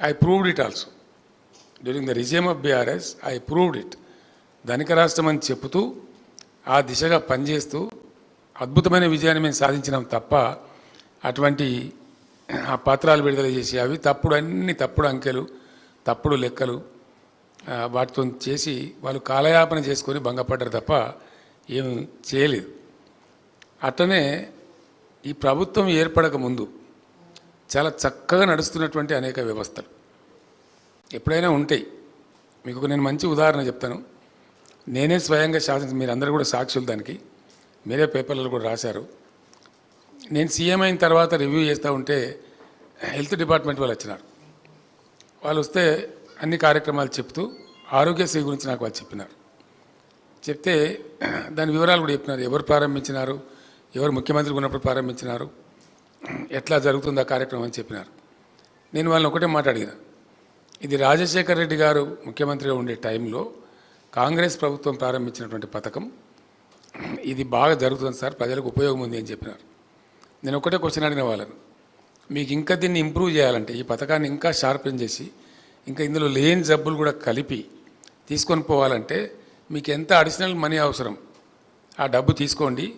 I proved it also during the regime of BRS I proved it ధనిక రాష్ట్రం అని చెబుతూ ఆ దిశగా పనిచేస్తూ అద్భుతమైన విజయాన్ని మేము సాధించినాం తప్ప అటువంటి ఆ పత్రాలు విడుదల చేసి అవి తప్పుడు అన్ని తప్పుడు అంకెలు తప్పుడు లెక్కలు వాటితో చేసి వాళ్ళు కాలయాపన చేసుకొని భంగపడ్డారు తప్ప ఏం చేయలేదు. అట్లనే ఈ ప్రభుత్వం ఏర్పడక ముందు చాలా చక్కగా నడుస్తున్నటువంటి అనేక వ్యవస్థలు. ఎప్పుడైనా ఉంటాయి మీకు నేను మంచి ఉదాహరణ చెప్తాను. నేనే స్వయంగా శాసన మీరందరూ కూడా సాక్షులు దానికి. మీరే పేపర్లలో కూడా రాశారు. నేను సీఎం అయిన తర్వాత రివ్యూ చేస్తూ ఉంటే హెల్త్ డిపార్ట్మెంట్ వాళ్ళు వచ్చినారు. వాళ్ళు వస్తే అన్ని కార్యక్రమాలు చెప్తూ ఆరోగ్యశ్రీ గురించి నాకు వాళ్ళు చెప్పినారు. చెప్తే దాని వివరాలు కూడా చెప్పినారు. ఎవరు ప్రారంభించినారు? ఎవరు ముఖ్యమంత్రి ఉన్నప్పుడు ప్రారంభించినారు? ఎట్లా జరుగుతుంది ఆ కార్యక్రమం అని చెప్పినారు. నేను వాళ్ళని ఒకటే మాట అడిగిన. ఇది రాజశేఖర్ రెడ్డి గారు ముఖ్యమంత్రిగా ఉండే టైంలో కాంగ్రెస్ ప్రభుత్వం ప్రారంభించినటువంటి పథకం. ఇది బాగా జరుగుతుంది సార్ ప్రజలకు ఉపయోగం ఉంది అని చెప్పినారు. నేను ఒకటే క్వశ్చన్ అడిగిన వాళ్ళను. మీకు ఇంకా దీన్ని ఇంప్రూవ్ చేయాలంటే ఈ పథకాన్ని ఇంకా షార్పెన్ చేసి ఇంకా ఇందులో లేని జబ్బులు కూడా కలిపి తీసుకొని పోవాలంటే మీకు ఎంత అడిషనల్ మనీ అవసరం. ఆ డబ్బు తీసుకోండి.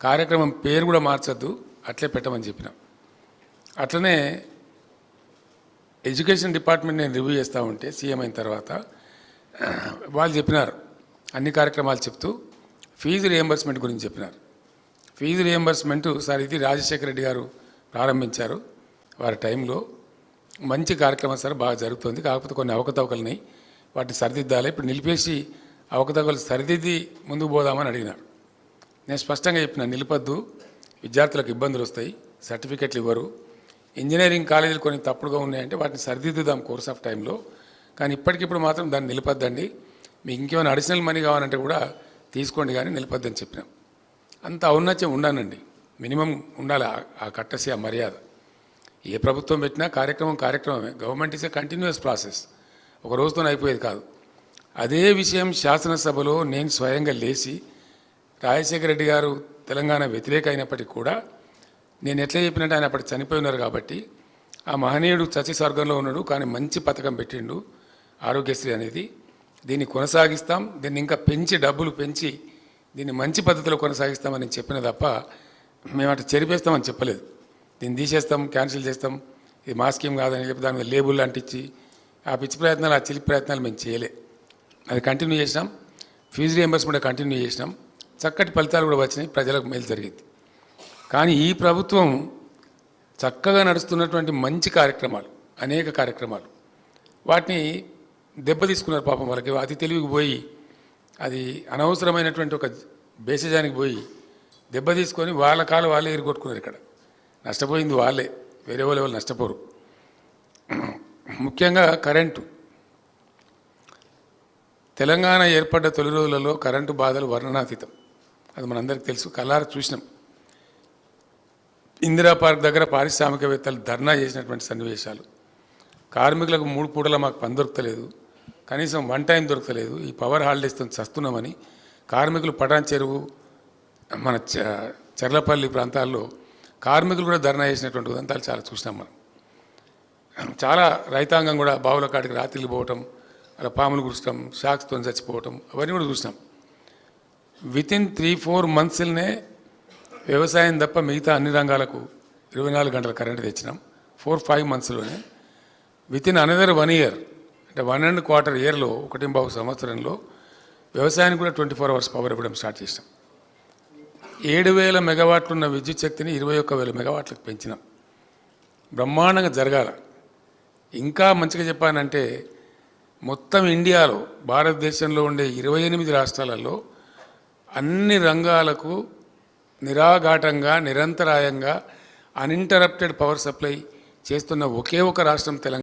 కార్యక్రమం పేరు కూడా మార్చద్దు. అట్లే పెట్టమని చెప్పిన. అట్లనే ఎడ్యుకేషన్ డిపార్ట్మెంట్ నేను రివ్యూ చేస్తూ ఉంటే సీఎం అయిన తర్వాత వాళ్ళు చెప్పినారు. అన్ని కార్యక్రమాలు చెప్తూ ఫీజు రియంబర్స్మెంట్ గురించి చెప్పినారు. ఫీజు రియంబర్స్మెంట్ సార్ ఇది రాజశేఖర రెడ్డి గారు ప్రారంభించారు. వారి టైంలో మంచి కార్యక్రమం సార్ బాగా జరుగుతుంది. కాకపోతే కొన్ని అవకతవకలున్నాయి. వాటిని సరిదిద్దాలి. ఇప్పుడు నిలిపేసి అవకతవకలు సరిదిద్ది ముందుకు పోదామని అడిగినారు నేను స్పష్టంగా చెప్పిన నిలపద్దు. విద్యార్థులకు ఇబ్బందులు వస్తాయి సర్టిఫికెట్లు ఇవ్వరు. ఇంజనీరింగ్ కాలేజీలు కొన్ని తప్పుడుగా ఉన్నాయంటే వాటిని సరిదిద్దుదాం కోర్స్ ఆఫ్ టైంలో. కానీ ఇప్పటికిప్పుడు మాత్రం దాన్ని నిలిపొద్దండి. మీకు ఇంకేమైనా అడిషనల్ మనీ కావాలంటే కూడా తీసుకోండి కానీ నిలిపొద్దని చెప్పినాం. అంత ఔన్నత్యం ఉండానండి. మినిమం ఉండాలి ఆ- ఆ కట్టసి ఆ మర్యాద. ఏ ప్రభుత్వం పెట్టినా కార్యక్రమం కార్యక్రమమే. Government is a continuous process ఒక రోజుతో అయిపోయేది కాదు. అదే విషయం శాసనసభలో నేను స్వయంగా లేచి రాజశేఖర రెడ్డి గారు తెలంగాణ వ్యతిరేక అయినప్పటికీ కూడా నేను ఎట్లా చెప్పినట్టు ఆయన అప్పటి చనిపోయి ఉన్నారు కాబట్టి ఆ మహనీయుడు చచ్చి స్వర్గంలో ఉన్నాడు కానీ మంచి పథకం పెట్టిండు ఆరోగ్యశ్రీ అనేది. దీన్ని కొనసాగిస్తాం దీన్ని ఇంకా పెంచి డబ్బులు పెంచి దీన్ని మంచి పద్ధతిలో కొనసాగిస్తామని చెప్పిన తప్ప మేము అటు చెరిపేస్తామని చెప్పలేదు. దీన్ని తీసేస్తాం క్యాన్సిల్ చేస్తాం. ఇది మా స్కీమ్ కాదని చెప్పి దాని మీద లేబుల్ అంటించి ఆ పిచ్చి ప్రయత్నాలు ఆ చిలిపి ప్రయత్నాలు మేము చేయలే. అది కంటిన్యూ చేసినాం ఫీజు రియంబర్స్మెంట్ కంటిన్యూ చేసినాం. చక్కటి ఫలితాలు కూడా వచ్చినాయి ప్రజలకు మేలు జరిగింది. కానీ ఈ ప్రభుత్వం చక్కగా నడుస్తున్నటువంటి మంచి కార్యక్రమాలు అనేక కార్యక్రమాలు. వాటిని దెబ్బ తీసుకున్నారు పాపం వాళ్ళకి అతి తెలివికి పోయి అది అనవసరమైనటువంటి ఒక బేసిజానికి పోయి దెబ్బ తీసుకొని వాళ్ళ కాలు వాళ్ళే ఎరుగొట్టుకున్నారు ఇక్కడ. నష్టపోయింది వాళ్ళే వేరే వాళ్ళు ఎవరు నష్టపోరు. ముఖ్యంగా కరెంటు. తెలంగాణ ఏర్పడ్డ తొలి రోజులలో కరెంటు బాధలు వర్ణనాతీతం. అది మనందరికీ తెలుసు. కలార చూసినాం. ఇందిరా పార్క్ దగ్గర పారిశ్రామికవేత్తలు ధర్నా చేసినటువంటి సన్నివేశాలు. కార్మికులకు మూడు పూటల మాకు పని దొరకలేదు. కనీసం వన్ టైం దొరకలేదు. ఈ పవర్ హాలిడేస్తో చస్తున్నామని కార్మికులు పటాన్ చెరువు మన చ- చెర్లపల్లి ప్రాంతాల్లో కార్మికులు కూడా ధర్నా చేసినటువంటి ఉదంతాలు చాలా చూసినాం మనం. చాలా రైతాంగం కూడా బావుల కాడికి రాత్రిలు పోవటం అలా పాములు గుర్చడం షాక్స్తో చచ్చిపోవటం అవన్నీ కూడా చూసినాం. వితిన్ త్రీ ఫోర్ మంత్స్లోనే వ్యవసాయం తప్ప మిగతా అన్ని రంగాలకు ఇరవై నాలుగు గంటల కరెంట్ తెచ్చినాం. ఫోర్ ఫైవ్ మంత్స్లోనే వితిన్ అనదర్ వన్ ఇయర్ అంటే వన్ అండ్ క్వార్టర్ ఇయర్లో ఒకటి బావు సంవత్సరంలో వ్యవసాయానికి కూడా ట్వంటీ ఫోర్ అవర్స్ పవర్ ఇవ్వడం స్టార్ట్ చేసినాం. ఏడు వేల మెగావాట్లు ఉన్న విద్యుత్ శక్తిని ఇరవై ఒక్క వేల మెగావాట్లకు పెంచినాం. బ్రహ్మాండంగా జరగాల. ఇంకా మంచిగా చెప్పానంటే మొత్తం ఇండియాలో భారతదేశంలో ఉండే ఇరవై ఎనిమిది రాష్ట్రాలలో అన్ని రంగాలకు నిరాఘాటంగా నిరంతరాయంగా అన్ఇంటరప్టెడ్ పవర్ సప్లై చేస్తున్న ఒకే ఒక రాష్ట్రం తెలంగాణ.